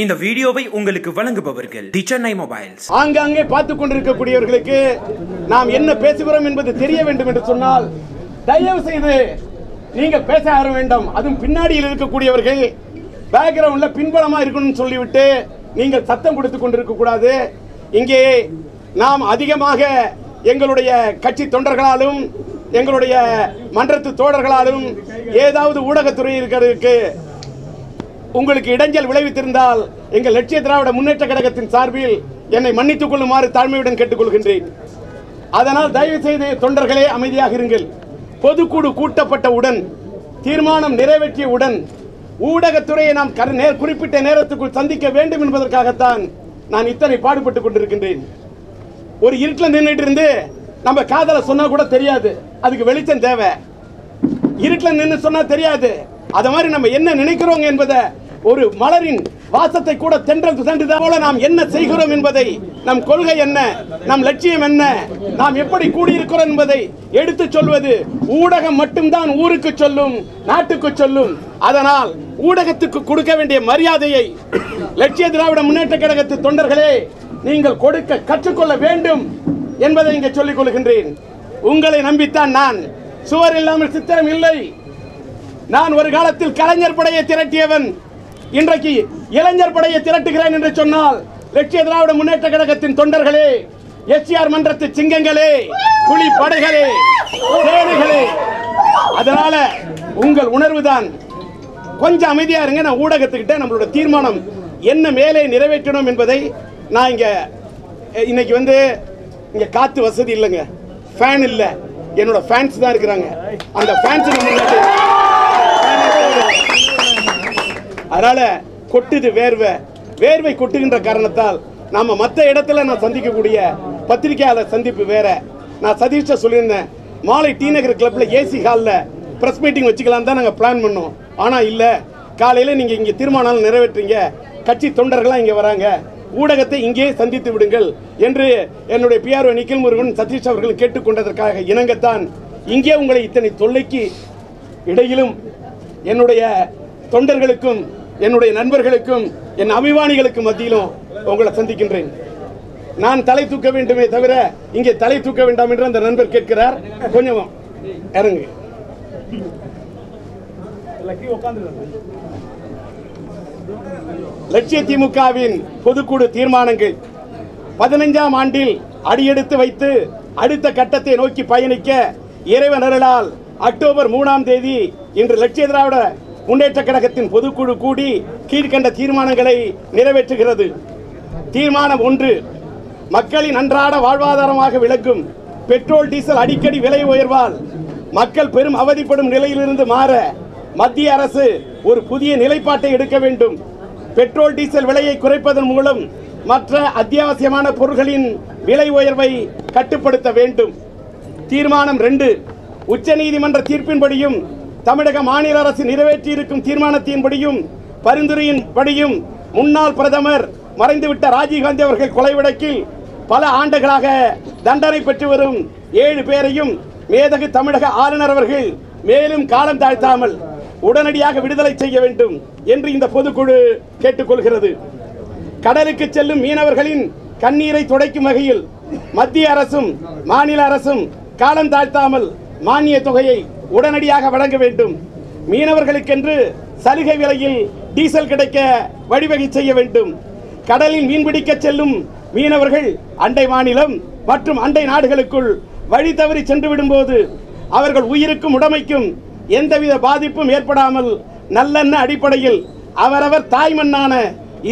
இந்த வீடியோவை உங்களுக்கு வழங்குபவர்கள் தி சென்னை மொபைல்ஸ். ஆங்காங்கே பார்த்து கொண்டிருக்கக்கூடியவர்களுக்கு நாம் என்ன பேசுகிறோம் என்பது தெரிய வேண்டும் என்று சொன்னால் தயவு செய்து நீங்கள் பேச ஆர வேண்டும். அதுவும் பின்னாடியில் இருக்கக்கூடியவர்கள் பேக்ரவுண்ட்ல பின்பலமா இருக்கணும்னு சொல்லிவிட்டு நீங்கள் சத்தம் கொடுத்து கொண்டிருக்க கூடாது. இங்கே நாம் அதிகமாக எங்களுடைய கட்சி தொண்டர்களாலும் எங்களுடைய மன்றத்து தோழர்களாலும் ஏதாவது ஊடகத்துறை இருக்கிறதுக்கு உங்களுக்கு இடைஞ்சல் விளைவித்திருந்தால் எங்கள் லட்சிய திராவிட முன்னேற்ற கழகத்தின் சார்பில் என்னை மன்னித்துக் கொள்ளுமாறு தாழ்மையுடன் கேட்டுக்கொள்கின்றேன். அதனால் தயவு செய்து தொண்டர்களே அமைதியாக இருங்கள். பொதுக்குழு கூட்டப்பட்டவுடன் தீர்மானம் நிறைவேற்றியவுடன் ஊடகத்துறையை நாம் குறிப்பிட்ட நேரத்துக்குள் சந்திக்க வேண்டும் என்பதற்காகத்தான் நான் இத்தனை பாடுபட்டுக் கொண்டிருக்கின்றேன். ஒரு இருட்டில் நின்றுட்டு இருந்து நம்ம காதலை சொன்னா கூட தெரியாது. அதுக்கு வெளிச்சம் தேவை. இருட்டில் நின்று சொன்னா தெரியாது. அதை மாதிரி நம்ம என்ன நினைக்கிறோங்க என்பதை ஒரு மலரின் வாசத்தை கூட தென்றல் சென்றது போல நாம் என்ன செய்கிறோம் என்பதை நம் கொள்கை என்ன நம் லட்சியம் என்ன நாம் எப்படி கூடியிருக்கிறோம் என்பதை எடுத்து சொல்வது ஊடகம் மட்டும்தான் ஊருக்கு சொல்லும் நாட்டுக்கு சொல்லும். அதனால் ஊடகத்துக்கு கொடுக்க வேண்டிய மரியாதையை லட்சிய திராவிட முன்னேற்ற கழகத்து தொண்டர்களே நீங்கள் கொடுக்க கற்றுக்கொள்ள வேண்டும் என்பதை இங்கே சொல்லிக் கொள்கின்றேன். உங்களை நம்பித்தான் நான். சுவர் இல்லாமல் சித்திரம் இல்லை. நான் ஒரு காலத்தில் கலைஞர் படையை திரட்டியவன். இன்றைக்கு இளைஞர் படையை திரட்டுகிறேன் என்று சொன்னால் லட்சிய திராவிட முன்னேற்ற கழகத்தின் தொண்டர்களே எஸ்ஆர் மன்றத்து சிங்கங்களே புலி படைகளே சேனைகளே அதனால உங்கள் உணர்வு தான் கொஞ்சம் அமைதியா இருங்க. நான் ஊடகத்துக்கிட்ட நம்மளோட தீர்மானம் என்ன மேலே நிறைவேற்றணும் என்பதை நான் இங்க இன்னைக்கு வந்து இங்க காத்து வசதி இல்லைங்க. ஃபேன் இல்லை. என்னோட ஃபேன்ஸ் தான் இருக்கிறாங்க. அந்த ஃபேன்ஸ் அதனால கொட்டுது வேர்வை. வேர்வை கொட்டுகின்ற காரணத்தால் நாம் மற்ற இடத்துல நான் சந்திக்கக்கூடிய பத்திரிகையாளர் சந்திப்பு வேற. நான் சதீஷ்ட சொல்லியிருந்தேன் மாலை டி நகர் கிளப்பில் ஏசி ஹாலில் ப்ரெஸ் மீட்டிங் வச்சுக்கலாம் தான் நாங்கள் பிளான் பண்ணோம். ஆனால் இல்லை காலையில் நீங்கள் இங்கே தீர்மானம் நிறைவேற்றீங்க கட்சி தொண்டர்கள்லாம் இங்கே வராங்க. ஊடகத்தை இங்கே சந்தித்து விடுங்கள் என்று என்னுடைய பிஆர்ஓ நிக்கில் முருகன் சதீஷ் அவர்கள் கேட்டுக்கொண்டதற்காக இணங்கத்தான் இங்கே உங்களை இத்தனை தொல்லைக்கு இடையிலும் என்னுடைய தொண்டர்களுக்கும் என்னுடைய நண்பர்களுக்கும் என் அபிமானிகளுக்கும் மத்தியிலும் உங்களை சந்திக்கின்றேன். நான் தலை தூக்க வேண்டுமே தவிர இங்கே தலை தூக்க வேண்டாம் என்று அந்த நண்பர் கேட்கிறார். கொஞ்சம் இறங்கு. லட்சிய திமுகவின் பொதுக்குழு தீர்மானங்கள். பதினைஞ்சாம் ஆண்டில் அடியெடுத்து வைத்து அடுத்த கட்டத்தை நோக்கி பயணிக்க இறைவன் அருளால் அக்டோபர் மூணாம் தேதி இன்று லட்சிய திராவிட முன்னேற்ற கழகத்தின் பொதுக்குழு கூடி கீழ்கண்ட தீர்மானங்களை நிறைவேற்றுகிறது. தீர்மானம் ஒன்று மக்களின் அன்றாட வாழ்வாதாரமாக விளக்கும் பெட்ரோல் டீசல் அடிக்கடி விலை உயர்வால் மக்கள் பெரும் அவதிப்படும் நிலையிலிருந்து மாற மத்திய அரசு ஒரு புதிய நிலைப்பாட்டை எடுக்க வேண்டும். பெட்ரோல் டீசல் விலையை குறைப்பதன் மூலம் மற்ற அத்தியாவசியமான பொருட்களின் விலை உயர்வை கட்டுப்படுத்த வேண்டும். தீர்மானம் ரெண்டு உச்சநீதிமன்ற தீர்ப்பின்படியும் தமிழக மாநில அரசு நிறைவேற்றியிருக்கும் தீர்மானத்தின்படியும் பரிந்துரையின்படியும் முன்னாள் பிரதமர் மறைந்துவிட்ட ராஜீவ்காந்தி அவர்கள் கொலை வழக்கில் பல ஆண்டுகளாக தண்டனை பெற்று வரும் ஏழு பேரையும் மேதகு தமிழக ஆளுநர் அவர்கள் மேலும் காலம் தாழ்த்தாமல் உடனடியாக விடுதலை செய்ய வேண்டும் என்று இந்த பொதுக்குழு கேட்டுக்கொள்கிறது. கடலுக்கு செல்லும் மீனவர்களின் கண்ணீரை துடைக்கும் வகையில் மத்திய அரசும் மாநில அரசும் காலம் தாழ்த்தாமல் மானிய தொகையை உடனடியாக வழங்க வேண்டும். மீனவர்களுக்கென்று சலுகை விலையில் டீசல் கிடைக்க வழிவகை செய்ய வேண்டும். கடலில் மீன்பிடிக்க செல்லும் மீனவர்கள் அண்டை மாநிலம் மற்றும் அண்டை நாடுகளுக்குள் வழி தவறி சென்று விடும்போது அவர்கள் உயிருக்கும் உடைமைக்கும் எந்தவித பாதிப்பும் ஏற்படாமல் நல்லெண்ண அடிப்படையில் அவரவர் தாய் மண்ணான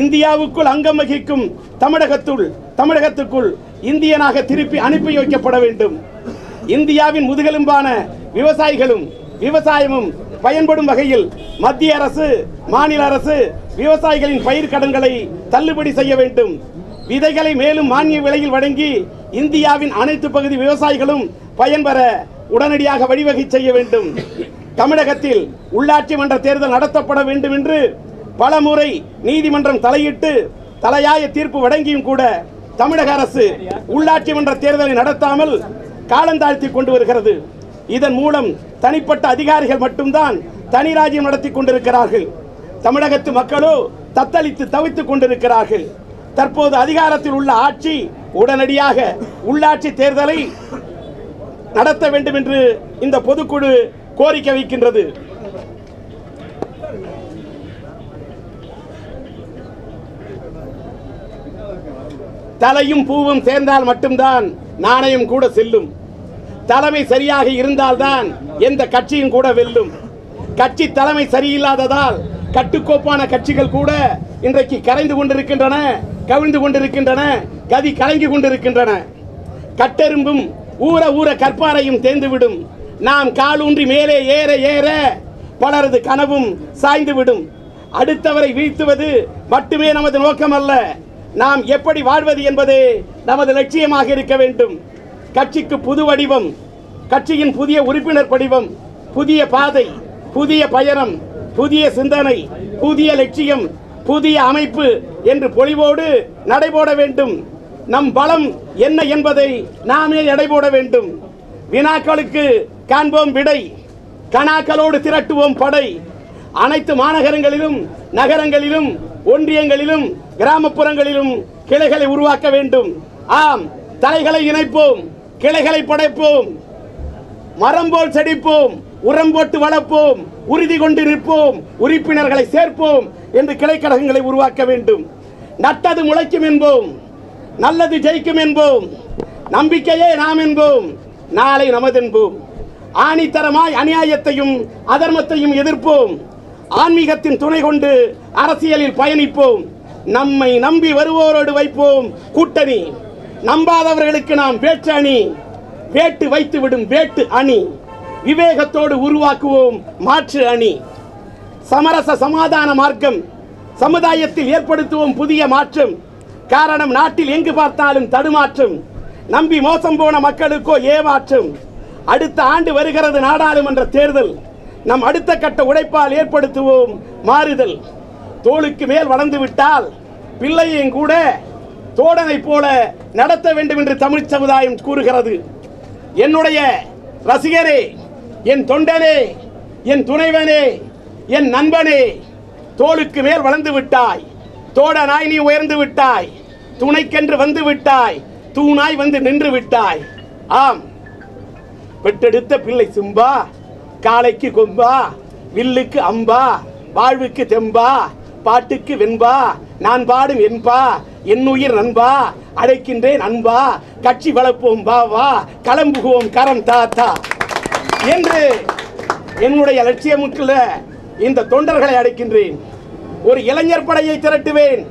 இந்தியாவுக்குள் அங்கம் வகிக்கும் தமிழகத்துள் தமிழகத்துக்குள் இந்தியனாக திருப்பி அனுப்பி வைக்கப்பட வேண்டும். இந்தியாவின் முதுகெலும்பான விவசாயிகளும் விவசாயமும் பயன்படும் வகையில் மத்திய அரசு மாநில அரசு விவசாயிகளின் பயிர் கடன்களை தள்ளுபடி செய்ய வேண்டும். விதைகளை மேலும் மானிய விலையில் வழங்கி இந்தியாவின் அனைத்து பகுதி விவசாயிகளும் பயன்பெற உடனடியாக வழிவகை செய்ய வேண்டும். தமிழகத்தில் உள்ளாட்சி மன்ற தேர்தல் நடத்தப்பட வேண்டும் என்று பலமுறை நீதிமன்றம் தலையிட்டு தலையாய தீர்ப்பு வழங்கியும் கூட தமிழக அரசு உள்ளாட்சி மன்ற தேர்தலை நடத்தாமல் காலந்தாழ்த்தி கொண்டு வருகிறது. இதன் மூலம் தனிப்பட்ட அதிகாரிகள் மட்டும்தான் தனி ராஜ்யம் நடத்தி கொண்டிருக்கிறார்கள். தமிழகத்து மக்களோ தத்தளித்து தவித்துக் கொண்டிருக்கிறார்கள். தற்போது அதிகாரத்தில் உள்ள ஆட்சி உடனடியாக உள்ளாட்சி தேர்தலை நடத்த வேண்டும் என்று இந்த பொதுக்குழு கோரிக்கை வைக்கின்றது. தலையும் பூவும் சேர்ந்தால் மட்டும்தான் நாணயம் கூட செல்லும். தலைமை சரியாக இருந்தால்தான் எந்த கட்சியும் கூட வெல்லும். கட்சி தலைமை சரியில்லாததால் கட்டுக்கோப்பான கட்சிகள் கூட இன்றைக்கு கரைந்து கொண்டிருக்கின்றன கவிழ்ந்து கொண்டிருக்கின்றன கதி கலங்கி கொண்டிருக்கின்றன. கட்டெரும்பும் ஊற ஊற கற்பாரையும் தேர்ந்துவிடும் நாம் காலூன்றி மேலே ஏற ஏற பலரது கனவும் சாய்ந்துவிடும். அடுத்தவரை வீழ்த்துவது மட்டுமே நமது நோக்கம் அல்ல நாம் எப்படி வாழ்வது என்பதே நமது லட்சியமாக இருக்க வேண்டும். கட்சிக்கு புது வடிவம் கட்சியின் புதிய உறுப்பினர் படிவம் புதிய பாதை புதிய பயணம் புதிய சிந்தனை புதிய லட்சியம் புதிய அமைப்பு என்று பொழிவோடு நடைபோட வேண்டும். நம் பலம் என்ன என்பதை நாமே எடைபோட வேண்டும். வினாக்களுக்கு காண்போம் விடை கணாக்களோடு திரட்டுவோம் படை. அனைத்து மாநகரங்களிலும் நகரங்களிலும் ஒன்றியங்களிலும் கிராமப்புறங்களிலும் கிளைகளை உருவாக்க வேண்டும். ஆம் தலைகளை இணைப்போம். கிளைகளை படைப்போம். மரம் போல் செடிப்போம். உரம் போட்டு வளர்ப்போம். உறுதி கொண்டு நிற்போம் உறுப்பினர்களை சேர்ப்போம் என்று கிளைக்கழகங்களை உருவாக்க வேண்டும். நட்டது முளைக்கும் என்போம். நல்லது ஜெயிக்கும் என்போம். நம்பிக்கையே நாம் என்போம். நாளை நமதென்போம். ஆணித்தரமாய் அநியாயத்தையும் அதர்மத்தையும் எதிர்ப்போம். ஆன்மீகத்தின் துணை கொண்டு அரசியலில் பயணிப்போம். நம்மை நம்பி வருவோரோடு வைப்போம். கூட்டணி. நம்பாதவர்களுக்கு நாம் வேற்று அணி. வேட்டு வைத்து விடும் வேட்டு அணி. விவேகத்தோடு உருவாக்குவோம் மாற்று அணி. சமரச சமாதான மார்க்கம். சமுதாயத்தில் ஏற்படுத்துவோம் புதிய மாற்றம். காரணம் நாட்டில் எங்கு பார்த்தாலும் தடுமாற்றம். நம்பி மோசம் போன மக்களுக்கோ ஏமாற்றம். அடுத்த ஆண்டு வருகிறது நாடாளுமன்ற தேர்தல். நம் அடுத்த கட்ட உழைப்பால் ஏற்படுத்துவோம் மாறுதல். தோளுக்கு மேல் வளர்ந்து விட்டால் பிள்ளையும் கூட தோடனை போல நடத்த வேண்டும் என்று தமிழ் சமுதாயம் கூறுகிறது. என்னுடைய ரசிகரே என் தொண்டனே என் துணைவனே என் நண்பனே தோளுக்கு மேல் வளர்ந்து விட்டாய் தோடனாய் நீ உயர்ந்து விட்டாய் துணைக்கென்று வந்து விட்டாய் தூணாய் வந்து நின்று விட்டாய். ஆம். பெற்றெடுத்த பிள்ளை சிம்பா காளைக்கு கொம்பா வில்லுக்கு அம்பா வாழ்வுக்கு தெம்பா பாட்டுக்கு வெண்பா நான் பாடும் என்பா என்னுயிர் நண்பா அழைக்கின்றேன் அன்பா கட்சி வளர்ப்போம் வா வா களம்புகுவோம் கரம் தாத்தா. என்று என்னுடைய லட்சியமுற்றுள்ள இந்த தொண்டர்களை அழைக்கின்றேன். ஒரு இளைஞர் படையை திரட்டுவேன்.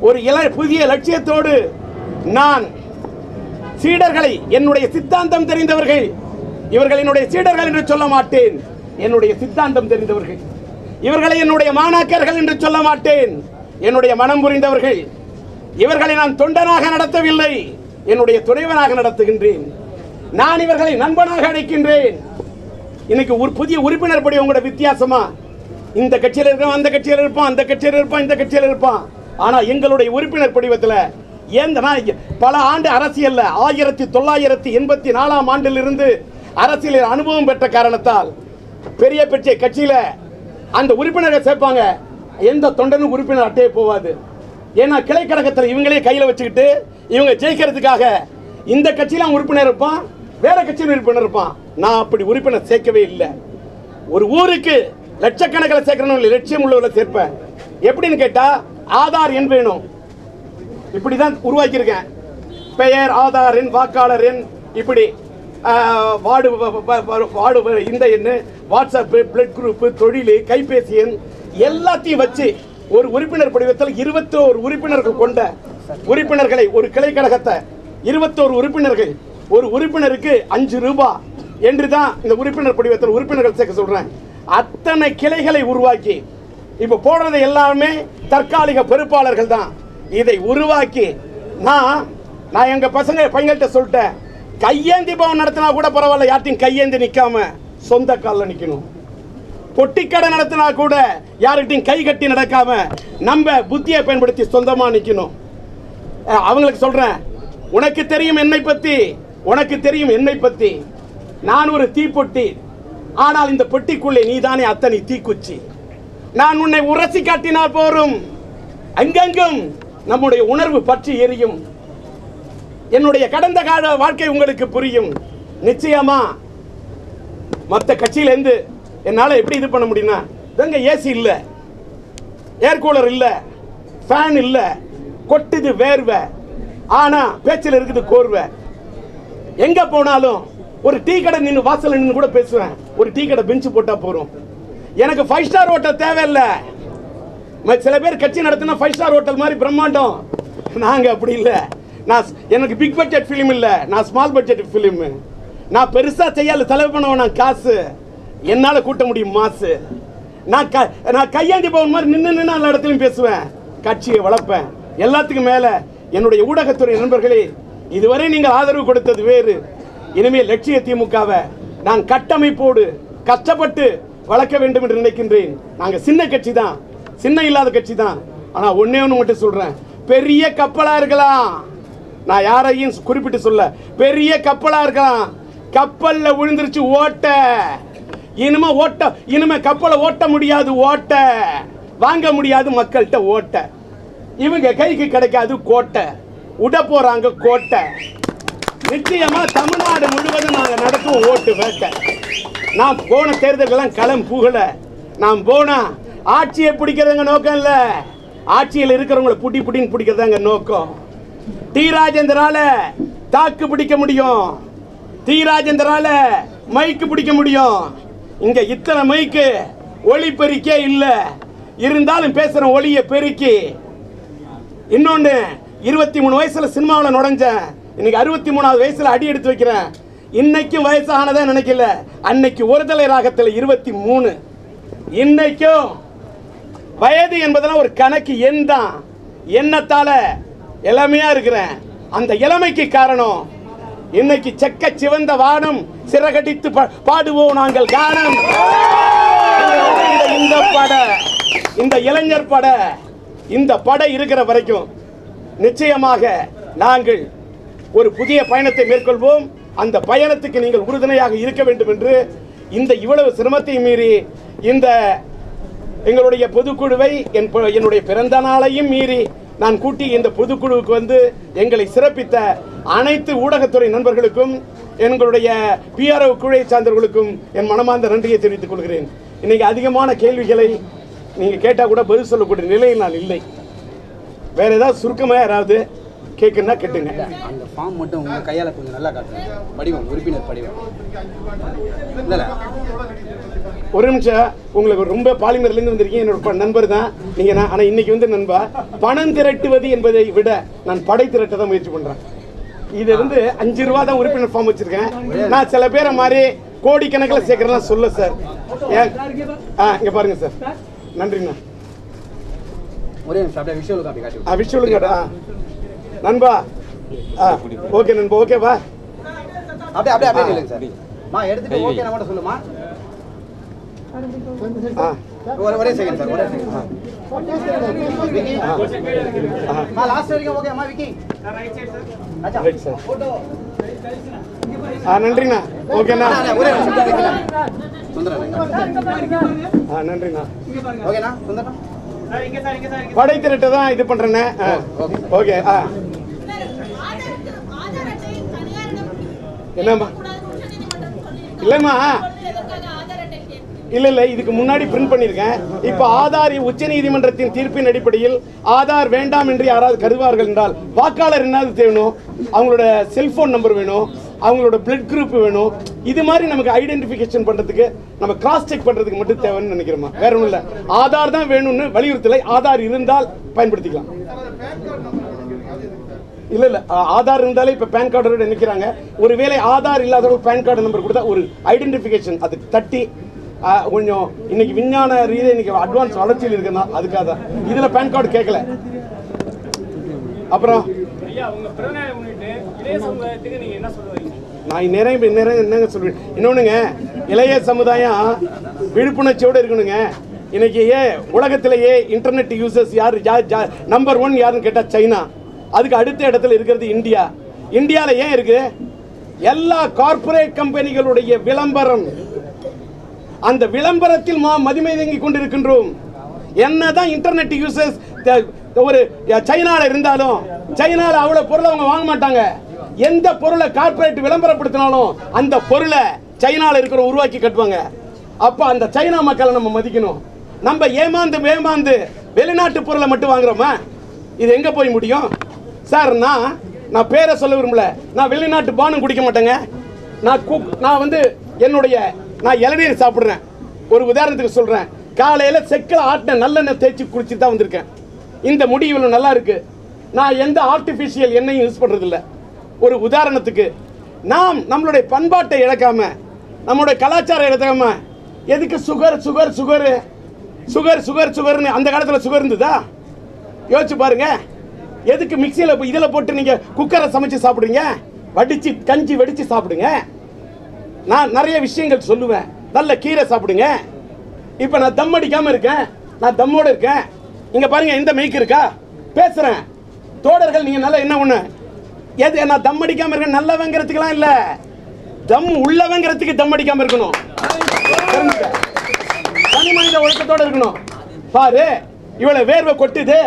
ஒரு இள புதிய லட்சியத்தோடு நான் சீடர்களை என்னுடைய சித்தாந்தம் தெரிந்தவர்கள் இவர்கள் என்னுடைய சீடர்கள் என்று சொல்ல மாட்டேன். என்னுடைய சித்தாந்தம் தெரிந்தவர்கள் இவர்களை என்னுடைய மாணாக்கர்கள் என்று சொல்ல மாட்டேன். என்னுடைய மனம் புரிந்தவர்கள் இவர்களை நான் தொண்டனாக நடத்தவில்லை என்னுடைய துணைவனாக நடத்துகின்றேன். நான் இவர்களை நண்பனாக அழைக்கின்றேன். இன்னைக்கு ஒரு புதிய உறுப்பினர் படி உங்களோட வித்தியாசமா? இந்த கட்சியில் இருப்பான் அந்த கட்சியில் இருப்பான் அந்த கட்சியில் இருப்பான் இந்த கட்சியில் இருப்பான். ஆனால் எங்களுடைய உறுப்பினர் படிவத்தில் ஏந்தனா பல ஆண்டு அரசியல்ல ஆயிரத்தி தொள்ளாயிரத்தி எண்பத்தி நாலாம் ஆண்டிலிருந்து அரசியலில் அனுபவம் பெற்ற காரணத்தால் பெரிய பெற்ற கட்சியில் அந்த உறுப்பினரை சேர்ப்பாங்க. எந்த தொண்டனும் உறுப்பினர் அட்டையே போவாது. ஏன்னா கிளை கழகத்தில் இவங்களே கையில் வச்சுக்கிட்டு இவங்க ஜெயிக்கிறதுக்காக இந்த கட்சியில உறுப்பினர் இருப்பான் வேற கட்சியில் உறுப்பினர் இருப்பான். நான் அப்படி உறுப்பினர் சேர்க்கவே இல்லை. ஒரு ஊருக்கு லட்சக்கணக்கில் சேர்க்கணும் லட்சியம் உள்ளவர்களை சேர்ப்பேன். எப்படின்னு கேட்டால் ஆதார் எண் வேணும். இப்படி தான் உருவாக்கியிருக்கேன். பெயர் ஆதார் எண் வாக்காளர் எண் இப்படி வார்டு வார்டு இந்த எண் வாட்ஸ்அப்பு பிளட் குரூப்பு தொழில் கைபேசி எண் எல்லாத்தையும் வச்சு ஒரு உறுப்பினர் படிவத்தில் இருபத்தோரு உறுப்பினர்கள் கொண்ட உறுப்பினர்களை ஒரு கிளை கழகத்தை இருபத்தோரு உறுப்பினர்கள் ஒரு உறுப்பினருக்கு அஞ்சு ரூபாய் என்று தான் இந்த உறுப்பினர் படிவத்தில் உறுப்பினர்கள் சேர்க்க சொல்றேன். அத்தனை கிளைகளை உருவாக்கி இப்ப போடுறது எல்லாமே தற்காலிக பொறுப்பாளர்கள் தான். இதை உருவாக்கி நான் நான் எங்க பசங்க பையன்கிட்ட சொல்லிட்டேன் கையேந்தி பவன் நடத்தினா கூட பரவாயில்ல யார்ட்டையும் கையேந்தி நிற்காம சொந்த காலில் நிற்கணும் பொட்டிக்கடை நடத்தினா கூட யாருக்கிட்டையும் கை கட்டி நடக்காம நம்ம புத்தியை பயன்படுத்தி சொந்தமா நிற்கணும் அவங்களுக்கு சொல்றேன். உனக்கு தெரியும் என்னை பத்தி உனக்கு தெரியும் என்னை பத்தி. நான் ஒரு தீப்பொட்டி ஆனால் இந்த பொட்டிக்குள்ளே நீதானே அத்தனை தீக்குச்சி. நான் உன்னை உரசி காட்டினால் போரும். அங்கெங்கும் நம்முடைய உணர்வு பற்றி எரியும். என்னுடைய கடந்த கால வாழ்க்கை உங்களுக்கு புரியும். நிச்சயமா மற்ற கட்சியிலேருந்து என்னால் எப்படி இது பண்ண முடியும்னா இதங்க ஏசி இல்லை ஏர் கூலர் இல்லை ஃபேன் இல்லை கொட்டுது வேர்வை. ஆனால் பேச்சில் இருக்குது கோர்வை. எங்கே போனாலும் ஒரு டீ கடை நின்று வாசல் நின்று கூட பேசுவேன். ஒரு டீ கடை பெஞ்சு போட்டால் போகிறோம் எனக்கு ஃபைவ் ஸ்டார் ஹோட்டல் தேவையில்லை. ம- சில பேர் கட்சி நடத்தினா ஃபைவ் ஸ்டார் ஹோட்டல் மாதிரி பிரம்மாண்டம். நாங்கள் அப்படி இல்லை. நான் எனக்கு பிக் பட்ஜெட் ஃபிலிம் இல்லை. நான் ஸ்மால் பட்ஜெட் ஃபிலிம் நான் பெருசாக செய்யாத செலவு பண்ணுவேன் நான் காசு. என்னால கூட்ட முடியும் மாசு நான் க நான் கையாண்டி பவன் மாதிரி நின்று நின்று எல்லா இடத்துலையும் பேசுவேன். கட்சியை வளர்ப்பேன். எல்லாத்துக்கும் மேல என்னுடைய ஊடகத்துறை நண்பர்களே இதுவரை நீங்கள் ஆதரவு கொடுத்தது வேறு. இனிமேல் லட்சிய திமுகவை நான் கட்டமைப்போடு கஷ்டப்பட்டு வளர்க்க வேண்டும் என்று நினைக்கின்றேன். நாங்கள் சின்ன கட்சி தான். சின்ன இல்லாத கட்சி தான். ஆனால் ஒன்றே ஒன்று மட்டும் சொல்கிறேன் பெரிய கப்பலாக இருக்கலாம். நான் யாரையும் குறிப்பிட்டு சொல்ல பெரிய கப்பலாக இருக்கலாம். கப்பலில் விழுந்துருச்சு ஓட்ட. இனிமே ஓட்ட இனிமே கப்பலை ஓட்ட முடியாது ஓட்ட. வாங்க முடியாது மக்கள்கிட்ட ஓட்ட. இவங்க கைக்கு கிடைக்காது கோட்டை. உட போறாங்க கோட்டை. நிச்சயமா தமிழ்நாடு முழுவதும் நாங்கள் நடக்கும் ஓட்டு வேட்டை. நான் போன தேர்தல்கள்லாம் களம் புகழ. நான் போனா ஆட்சியை பிடிக்கிறதுங்க நோக்கம் இல்லை. ஆட்சியில் இருக்கிறவங்கள புட்டி புட்டின்னு பிடிக்கிறதாங்க நோக்கம். டி ராஜேந்திரால தாக்கு பிடிக்க முடியும். டி ராஜேந்திரால மைக்கு பிடிக்க முடியும். இங்க இத்தனை மைக்கு ஒளி பெருக்கே இல்ல. இருந்தாலும் பேசுற ஒளியை பெருக்கி. இன்னொன்னு இருபத்தி மூணு வயசுல சினிமாவில் நுழைஞ்சேன். இன்னைக்கு அறுபத்தி மூணாவது வயசுல அடி எடுத்து வைக்கிறேன். இன்னைக்கும் வயசானதான் நினைக்கல. அன்னைக்கு ஒருதலை ராகத்தில் இருபத்தி மூணு இன்னைக்கும் வயது என்பதெல்லாம் ஒரு கணக்கு எண் தான். எண்ணத்தால் இளமையாக இருக்கிறேன். அந்த இளமைக்கு காரணம் இன்னைக்கு செக்க சிவந்த வானம் சிறகடித்து பா- பாடுவோம் நாங்கள் கானம். இந்த- இந்த பட இந்த இளைஞர் பட இந்த பட இருக்கிற வரைக்கும் நிச்சயமாக நாங்கள் ஒரு புதிய பயணத்தை மேற்கொள்வோம். அந்த பயணத்துக்கு நீங்கள் உறுதுணையாக இருக்க வேண்டும் என்று இந்த இவ்வளவு சிரமத்தை மீறி இந்த எங்களுடைய பொதுக்குழுவை என் ப- என்னுடைய பிறந்த நாளையும் மீறி நான் கூட்டி இந்த பொதுக்குழுவுக்கு வந்து எங்களை சிறப்பித்த அனைத்து ஊடகத்துறை நண்பர்களுக்கும் எங்களுடைய பிஆர்ஓ குழுவை சார்ந்தவர்களுக்கும் என் மனமார்ந்த நன்றியை தெரிவித்துக் கொள்கிறேன். இன்னைக்கு அதிகமான கேள்விகளை நீங்கள் கேட்டால் கூட பதில் சொல்லக்கூடிய நிலையில் நான் இல்லை. வேற ஏதாவது சுருக்கமாக யாராவது கேட்குன்னா கேட்டுங்க. அந்த ஃபார்ம் மட்டும் உங்கள் கையால் கொஞ்சம் நல்லா காட்டுங்க. படிவம் உறுப்பினர் படிவம். இல்லை. ஒரு நிமிஷம். உங்களுக்கு ரொம்ப பாலிமர்ல இருந்து வந்திருக்கீங்க. என்னோட நண்பர் தான். நீங்க நான் ஆனா இன்னைக்கு வந்து நண்பா பணம் திரட்டுவது என்பதை விட நான் படை திரட்ட தான் முயற்சி பண்றேன். இது வந்து அஞ்சு ரூபா தான் உறுப்பினர் ஃபார்ம் வச்சிருக்கேன். நான் சில பேரை மாதிரி கோடிக்கணக்கில் சேர்க்கறதெல்லாம் சொல்ல சார். ஆ இங்க பாருங்க சார். நன்றிண்ணா. ஒரே நிமிஷம் அப்படியே விஷுவல் காப்பி காட்டி ஆ விஷயம் ஆ. நண்பா ஆ ஓகே நண்பா ஓகேவா? அப்படியே அப்படியே அப்படியே நில்லுங்க சார். மா எடுத்துட்டு ஓகே மட்டும் சொல்லுமா? ஒரே ஒரே செகண்ட் சார் ஒரே செகண்ட் விக்கி மா லாஸ்ட் வரைக்கும் ஓகே அம்மா விக்கி அச்சா ரைட் சார் ஆ நன்றிண்ணா ஓகேண்ணா ஒரே ஆ நன்றிண்ணா ஓகேண்ணா சுந்தரம் படை திரட்ட தான் இது ஆ, ஓகே. ஓகே ஆ என்னம்மா? இல்லைம்மா. இல்ல இல்ல இதுக்கு முன்னாடி பிரிண்ட் பண்ணிருக்கேன். இப்ப ஆதார் உச்ச நீதிமன்றத்தின் தீர்ப்பின் அடிப்படையில் ஆதார் வேண்டாம் என்று யாராவது கருதுவார்கள் என்றால் வாக்காளர் என்னது வேணும் அவங்களோட செல்போன் நம்பர் வேணும் அவங்களோட பிளட் குரூப் வேணும். இது மாதிரி நமக்கு ஐடென்டிஃபிகேஷன் பண்றதுக்கு நம்ம கிராஸ் செக் பண்றதுக்கு மட்டும் தேவைன்னு நினைக்கிறோமா வேற ஒன்றும் இல்லை. ஆதார் தான் வேணும்னு வலியுறுத்தலை ஆதார் இருந்தால் பயன்படுத்திக்கலாம். இல்ல இல்ல ஆதார் இருந்தாலே இப்ப பேன் கார்டோட நினைக்கிறாங்க. ஒருவேளை ஆதார் இல்லாதவங்க பேன் கார்டு நம்பர் கொடுத்தா ஒரு ஐடென்டிஃபிகேஷன் அது தட்டி கொஞ்சம் இன்னைக்கு விஞ்ஞான ரீதியாக இன்னைக்கு அட்வான்ஸ் வளர்ச்சியில் இருக்குன்னா அதுக்காக தான். இதுல பேன் கார்டு கேட்கல அப்புறம்? நான் நிறைய நிறைய என்னங்க சொல்லுவேன் இன்னொன்னுங்க இளைய சமுதாயம் விழிப்புணர்ச்சியோட இருக்கணுங்க. இன்னைக்கு ஏ உலகத்திலேயே இன்டர்நெட் யூசர்ஸ் யார் யார் நம்பர் ஒன் யாருன்னு கேட்டா சைனா. அதுக்கு அடுத்த இடத்துல இருக்கிறது இந்தியா. இந்தியாவில் ஏன் இருக்கு? எல்லா கார்ப்பரேட் கம்பெனிகளுடைய விளம்பரம் அந்த விளம்பரத்தில் மா மதிமை தங்கி கொண்டிருக்கின்றோம். என்னதான் இன்டர்நெட் யூசர்ஸ் ஒரு சைனால இருந்தாலும் சைனால அவ்வளவு பொருளை அவங்க வாங்க மாட்டாங்க. எந்த பொருளை கார்பரேட் விளம்பரப்படுத்தினாலும் அந்த பொருளை சைனால இருக்கிற உருவாக்கி கட்டுவாங்க. அப்ப அந்த சைனா மக்களை நம்ம மதிக்கணும். நம்ம ஏமாந்து ஏமாந்து வெளிநாட்டு பொருளை மட்டும் வாங்குறோமா? இது எங்க போய் முடியும்? சார் நான் நான் பேரை சொல்ல விரும்பல. நான் வெளிநாட்டு பானம் குடிக்க மாட்டேங்க. நான் குக் நான் வந்து என்னுடைய நான் இளநீர் சாப்பிட்றேன். ஒரு உதாரணத்துக்கு சொல்கிறேன் காலையில் செக்கில் ஆட்டின நல்லெண்ணெய் தேய்ச்சி குடிச்சு தான் வந்திருக்கேன். இந்த முடி இவ்வளோ நல்லா இருக்கு. நான் எந்த ஆர்டிஃபிஷியல் எண்ணெயும் யூஸ் பண்ணுறதில்ல ஒரு உதாரணத்துக்கு நாம் நம்மளுடைய பண்பாட்டை இழக்காம நம்மளுடைய கலாச்சாரம் இழக்காம எதுக்கு sugar sugar sugar sugar sugar சுகர்னு அந்த காலத்தில் சுகர் இருந்ததா? யோசிச்சு பாருங்க. எதுக்கு மிக்சியில் இதில் போட்டு நீங்கள் குக்கரை சமைச்சு சாப்பிடுங்க வடித்து கஞ்சி வடித்து சாப்பிடுங்க. நான் நிறைய விஷயங்கள் சொல்லுவேன். நல்ல கீரை சாப்பிடுங்க. இப்போ நான் தம் அடிக்காம இருக்கேன். நான் தம்மோட இருக்கேன். இங்க பாருங்க இந்த மைக் இருக்கா? பேசுறேன். தோடர்கள் நீங்க நல்லா என்ன ஒண்ணு? எது நான் தம் அடிக்காம இருக்கேன் நல்லவங்கிறதுக்கெல்லாம் இல்ல. தம் உள்ளவங்கிறதுக்கு தம் அடிக்காம இருக்கணும். தனி மனித ஒழுக்கத்தோட இருக்கணும். பாரு இவ்வளவு வேர்வை கொட்டுது.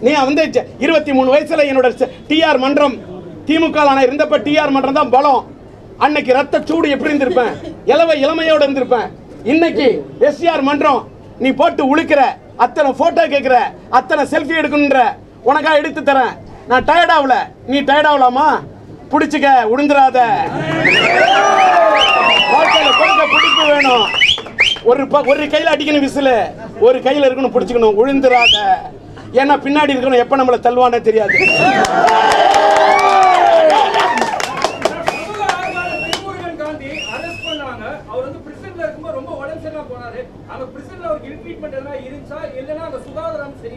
நீ வந்து இருபத்தி மூணு வயசுல என்னோட டிஆர் மன்றம் திமுக நான் இருந்தப்ப டிஆர் மன்றம் தான் பலம். அன்னைக்கு ரத்த சூடு எப்படி இருந்திருப்பேன் இளவ இளமையோட இருந்திருப்பேன். இன்னைக்கு எஸ்ஆர் மன்றம் நீ போட்டு உழுக்கிற அத்தனை போட்டோ கேட்குற அத்தனை செல்ஃபி எடுக்கணுன்ற உனக்கா எடுத்து தரேன். நான் டயர்ட் ஆகல. நீ டயர்ட் ஆகலாமா? பிடிச்சிக்க உடுந்துராத கொடுக்க பிடிப்பு வேணும். ஒரு ப- ஒரு கையில் அடிக்கணும் விசில் ஒரு கையில் இருக்கணும் பிடிச்சிக்கணும் உழுந்துராத ஏன்னா பின்னாடி இருக்கணும் எப்போ நம்மளை தள்ளுவானே தெரியாது.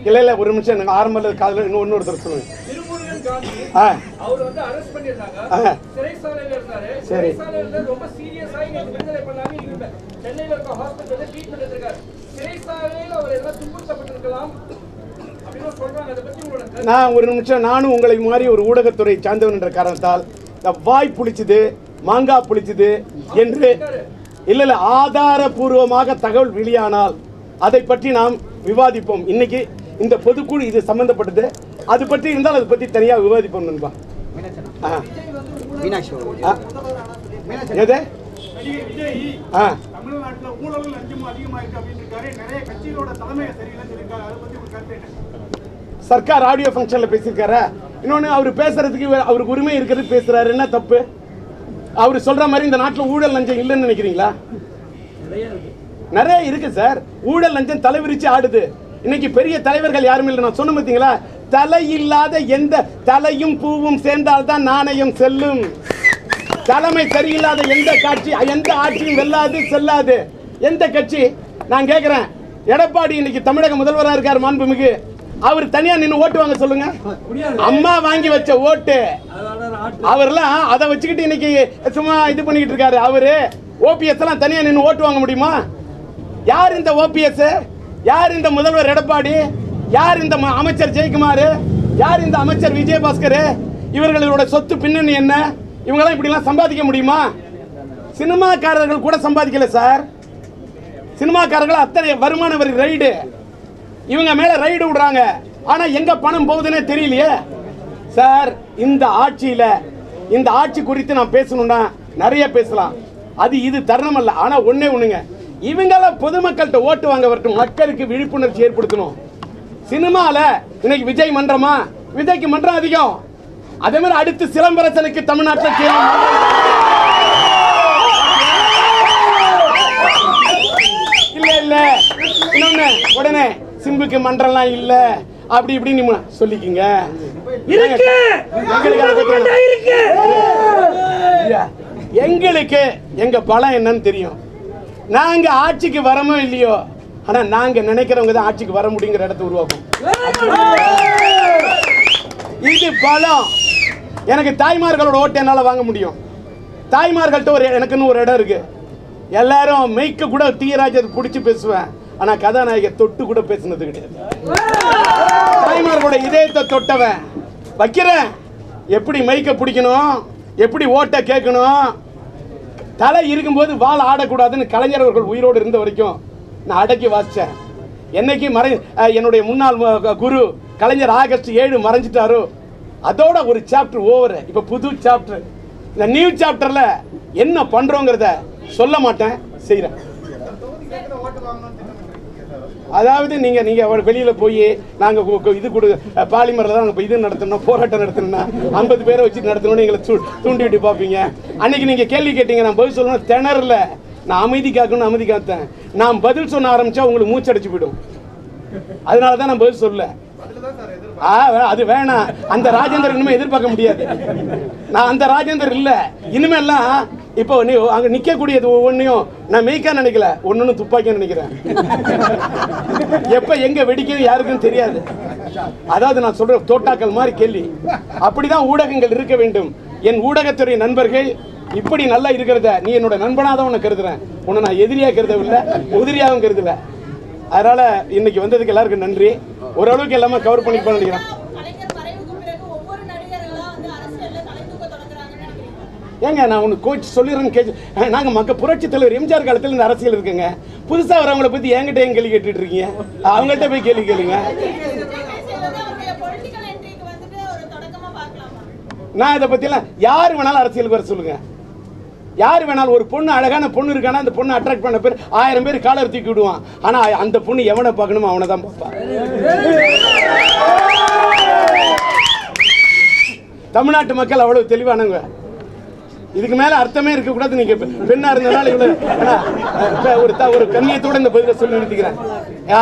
இல்ல இல்ல ஒரு நிமிஷம் எனக்கு ஆரம்பத்தில் காதுல இன்னும் இன்னொருத்தர் சொல்லுங்க திருமுருகன் காந்தி ஆ அவர் வந்து. ஆ. சிறைச்சாலையில இருந்தாரு. சரி. சிறைச்சாலையில ரொம்ப விடுதலை. இங்க சென்னையில இருக்க எடுத்திருக்காரு. சிறைச்சாலையில அவர் துன்புறுத்தப்பட்டிருக்கலாம்? நான் ஒரு நிமிஷம் நானும் உங்களை மாதிரி ஒரு ஊடகத்துறை சார்ந்தவன் என்ற காரணத்தால் இந்த வாய் புளிச்சுது மாங்காய் புளிச்சுது என்று இல்ல இல்ல ஆதாரபூர்வமாக தகவல் வெளியானால் அதை பற்றி நாம் விவாதிப்போம் இன்னைக்கு இந்த பொதுக்குழு இது சம்பந்தப்பட்டது. அது பற்றி இருந்தால் அதை பற்றி தனியா விவாதிப்போம் நண்பா. எது? ஆ. சர்க்கார் ஆடியோ ஃபங்க்ஷன்ல பேசியிருக்காரா. இன்னொன்னு அவர் பேசுறதுக்கு அவருக்கு உரிமை இருக்கிறது பேசுறாரு. என்ன தப்பு? அவர் சொல்ற மாதிரி இந்த நாட்டுல ஊழல் லஞ்சம் இல்லைன்னு நினைக்கிறீங்களா? நிறைய இருக்கு. சார். ஊழல் லஞ்சம் தலைவிரிச்சு ஆடுது. இன்னைக்கு பெரிய தலைவர்கள் யாரும் இல்லை நான் சொன்ன பார்த்தீங்களா? தலை இல்லாத எந்த தலையும் பூவும் சேர்ந்தால்தான் நாணயம் செல்லும். தலைமை சரியில்லாத எந்த காட்சி எந்த ஆட்சியும் வெல்லாது செல்லாது. எந்த கட்சி? நான் கேட்கிறேன் எடப்பாடி இன்னைக்கு தமிழக முதல்வரா இருக்கார் மாண்புமிகு. அவர் தனியா நின்னு ஓட்டு வாங்க சொல்லுங்க. அம்மா வாங்கி வச்ச ஓட்டு. அவர்லாம் அதை வச்சுக்கிட்டு இன்னைக்கு சும்மா இது பண்ணிக்கிட்டு இருக்காரு. அவரு ஓபிஎஸ் எல்லாம் தனியா நின்னு ஓட்டு வாங்க முடியுமா? யார் இந்த ஓபிஎஸ் யார் இந்த முதல்வர் எடப்பாடி? யார் இந்த ம- அமைச்சர் ஜெயக்குமார்? யார் இந்த அமைச்சர் விஜயபாஸ்கர்? இவர்களோட சொத்து பின்னணி என்ன? இவங்கெல்லாம் இப்படிலாம் சம்பாதிக்க முடியுமா? சினிமாக்காரர்கள் கூட சம்பாதிக்கல சார். சினிமாக்காரர்கள் அத்தனை வருமான வரி ரைடு. இவங்க மேல ரைடு விடுறாங்க. ஆனா எங்க பணம் போகுதுன்னே தெரியலையே. சார் இந்த ஆட்சியில இந்த ஆட்சி குறித்து நான் பேசணும்னா நிறைய பேசலாம். அது இது தருணம் அல்ல. ஆனா ஒண்ணே ஒண்ணுங்க. இவங்கெல்லாம் பொதுமக்கள்கிட்ட ஓட்டு வாங்க வரட்டும் மக்களுக்கு விழிப்புணர்ச்சி ஏற்படுத்தணும். சினிமால இன்னைக்கு விஜய் மன்றமா? விஜய்க்கு மன்றம் அதிகம். அதே மாதிரி அடுத்து சிலம்பரசனுக்கு தமிழ்நாட்டில் இல்ல இல்ல. இன்னொன்னு உடனே சிம்புக்கு மன்றம்லாம் இல்ல. அப்படி இப்படி நீ சொல்லிக்கிங்க. எங்களுக்கு எங்க பலம் என்னன்னு தெரியும். நாங்க ஆட்சிக்கு வரமோ இல்லையோ? ஆனா நாங்க நினைக்கிறவங்க தான் ஆட்சிக்கு வர முடியுங்கிற இடத்தை உருவாக்கும் இது பலம். எனக்கு தாய்மார்களோட ஓட்டு என்னால் வாங்க முடியும். தாய்மார்கள்ட்ட ஒரு எனக்குன்னு ஒரு இடம் இருக்கு. எல்லாரும் மெய்க்க கூட தீராஜர் பிடிச்சி பேசுவேன். ஆனால் கதாநாயகர் தொட்டு கூட பேசுனது கிடையாது. தாய்மார்களோட இதயத்தை தொட்டவன். வைக்கிறேன். எப்படி மைக்க பிடிக்கணும்? எப்படி ஓட்டை கேட்கணும்? தலை இருக்கும்போது வால் ஆடக்கூடாதுன்னு கலைஞர் அவர்கள் உயிரோடு இருந்த வரைக்கும் நான் அடக்கி வாசித்தேன் என்னைக்கு மறை என்னுடைய முன்னாள் குரு கலைஞர் ஆகஸ்ட் ஏழு மறைஞ்சிட்டாரோ அதோட ஒரு சாப்டர் ஓவர் இப்போ புது சாப்டர் இந்த நியூ சாப்டரில் என்ன பண்ணுறோங்கிறத சொல்ல மாட்டேன் செய்கிறேன் அதாவது நீங்க நீங்க வெளியில் வெளியில போய் நாங்க இது கொடு பாலிமரில் தான் நாங்கள் இது நடத்தணும் போராட்டம் நடத்தணும்னா ஐம்பது பேரை வச்சு நடத்தணும்னு எங்களை தூ- தூண்டி விட்டு பார்ப்பீங்க. அன்னைக்கு நீங்க கேள்வி கேட்டீங்க நான் பதில் சொல்லணும் திணறல. நான் அமைதி காக்கணும்னு அமைதி காத்தேன். நான் பதில் சொன்ன ஆரம்பிச்சா உங்களுக்கு மூச்சடைச்சு போயிடும். அதனால தான் நான் பதில் சொல்லல. ஆ, வே- அது வேணாம். அந்த ராஜேந்தர் இனிமே எதிர்பார்க்க முடியாது. நான் அந்த ராஜேந்தர் இல்ல. இனிமேல்லாம் இப்போ நீ அங்கே நிற்கக்கூடியது ஒவ்வொன்றையும் நான் மெய்க்கா நினைக்கல ஒன்று துப்பாக்கின்னு நினைக்கிறேன். எப்போ எங்கே வெடிக்கிறது யாருக்கும் தெரியாது. அதாவது நான் சொல்ற தோட்டாக்கள் மாதிரி கேள்வி. அப்படிதான் ஊடகங்கள் இருக்க வேண்டும். என் ஊடகத்துறை நண்பர்கள் இப்படி நல்லா இருக்கிறத நீ என்னோட நண்பனாக தான் உன்னை கருதுறேன். உன்னை நான் எதிரியாக கருதவில்லை உதிரியாகவும் கருதலை. அதனால் இன்னைக்கு வந்ததுக்கு எல்லாருக்கும் நன்றி. ஓரளவுக்கு எல்லாமே கவர் பண்ணி நினைக்கிறேன் கலைஞர் மறைவுக்கு பிறகு ஒவ்வொரு நடிகர்களா வந்து அரசியல்ல தலை தூக்க தொடங்குறாங்கன்னு நினைக்கிறீங்க ஏங்க நான் ஒன்று கோச் சொல்லிடுறேன்னு கேட்டு நாங்கள் மக்கள் புரட்சி தலைவர் எம்ஜிஆர் காலத்தில் இந்த அரசியல் இருக்குங்க. புதுசாக வரவங்கள பற்றி என்கிட்ட ஏன் கேள்வி கேட்டுட்டு இருக்கீங்க அவங்கள்ட்ட போய் கேள்வி கேளுங்க. நான் இதை பற்றிலாம் யார் வேணாலும் அரசியலுக்கு வர சொல்லுங்க. யார் வேணாலும் ஒரு பொண்ணு அழகான பொண்ணு இருக்கானா அந்த பொண்ணு அட்ராக்ட் பண்ண பேர் ஆயிரம் பேர் காலர் தூக்கி விடுவான். ஆனால் அந்த பொண்ணு எவனை பார்க்கணுமோ அவனை தான் பார்ப்பான். தமிழ்நாட்டு மக்கள் அவ்வளவு தெளிவானவங்க. இதுக்கு மேல அர்த்தமே இருக்க கூடாது நீங்க பெண்ணா இருந்தனால இவ்வளவு ஒரு ஒரு கண்ணியத்தோட இந்த பதில சொல்லி நிறுத்திக்கிறேன்.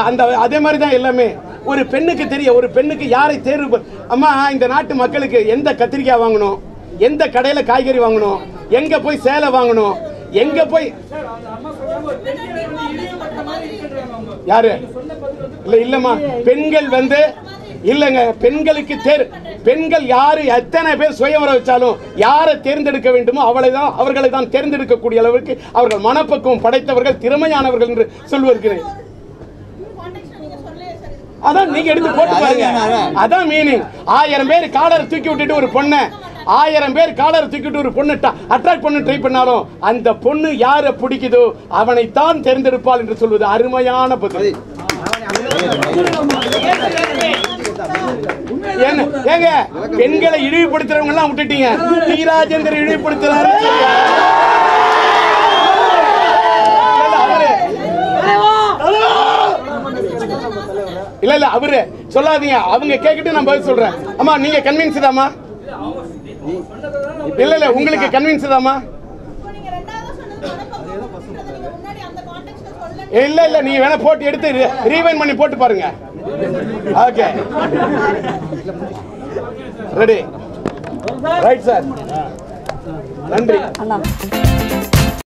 அந்த அதே மாதிரி தான் எல்லாமே. ஒரு பெண்ணுக்கு தெரிய ஒரு பெண்ணுக்கு யாரை தேர்வு அம்மா இந்த நாட்டு மக்களுக்கு எந்த கத்திரிக்காய் வாங்கணும்? எந்த கடையில காய்கறி வாங்கணும்? எங்க போய் சேலை வாங்கணும்? எங்க போய் யாரு? இல்ல இல்லம்மா. பெண்கள் வந்து இல்லங்க பெண்களுக்கு தேர் பெண்கள் யாரு எத்தனை பேர் சுயவர வச்சாலும் யாரை தேர்ந்தெடுக்க வேண்டுமோ அவளை தான் அவர்களை தான் தேர்ந்தெடுக்கக்கூடிய அளவுக்கு அவர்கள் மனப்பக்குவம் படைத்தவர்கள் திறமையானவர்கள் என்று சொல்வதற்கு அதான் நீங்க எடுத்து போட்டு பாருங்க. அதான் மீனிங் ஆயிரம் பேர் காலரை தூக்கி விட்டுட்டு ஒரு பொண்ணை ஆயிரம் பேர் காலரை தூக்கிட்டு ஒரு பொண்ணு அட்ராக்ட் பண்ண ட்ரை பண்ணாலும் அந்த பொண்ணு யாரை பிடிக்குதோ அவனைத்தான் தேர்ந்தெடுப்பாள் என்று சொல்வது அருமையான பதில். ஏங்க பெண்களை இழிவுபடுத்துறவங்க எல்லாம் விட்டுட்டீங்க. டி ராஜேந்தர் இழிவுபடுத்துறாரு. இல்ல இல்ல அவரு. சொல்லாதீங்க அவங்க கேக்கிட்டு நான் பதில் சொல்றேன். அம்மா நீங்க கன்வின்ஸ் தாமா இல்ல இல்ல உங்களுக்கு கன்வின்ஸ் தாமா இல்ல இல்ல நீங்க வேணா போட்டு எடுத்து ரீவைன் பண்ணி போட்டு பாருங்க. ஓகே ரெடி ரைட் சார் நன்றி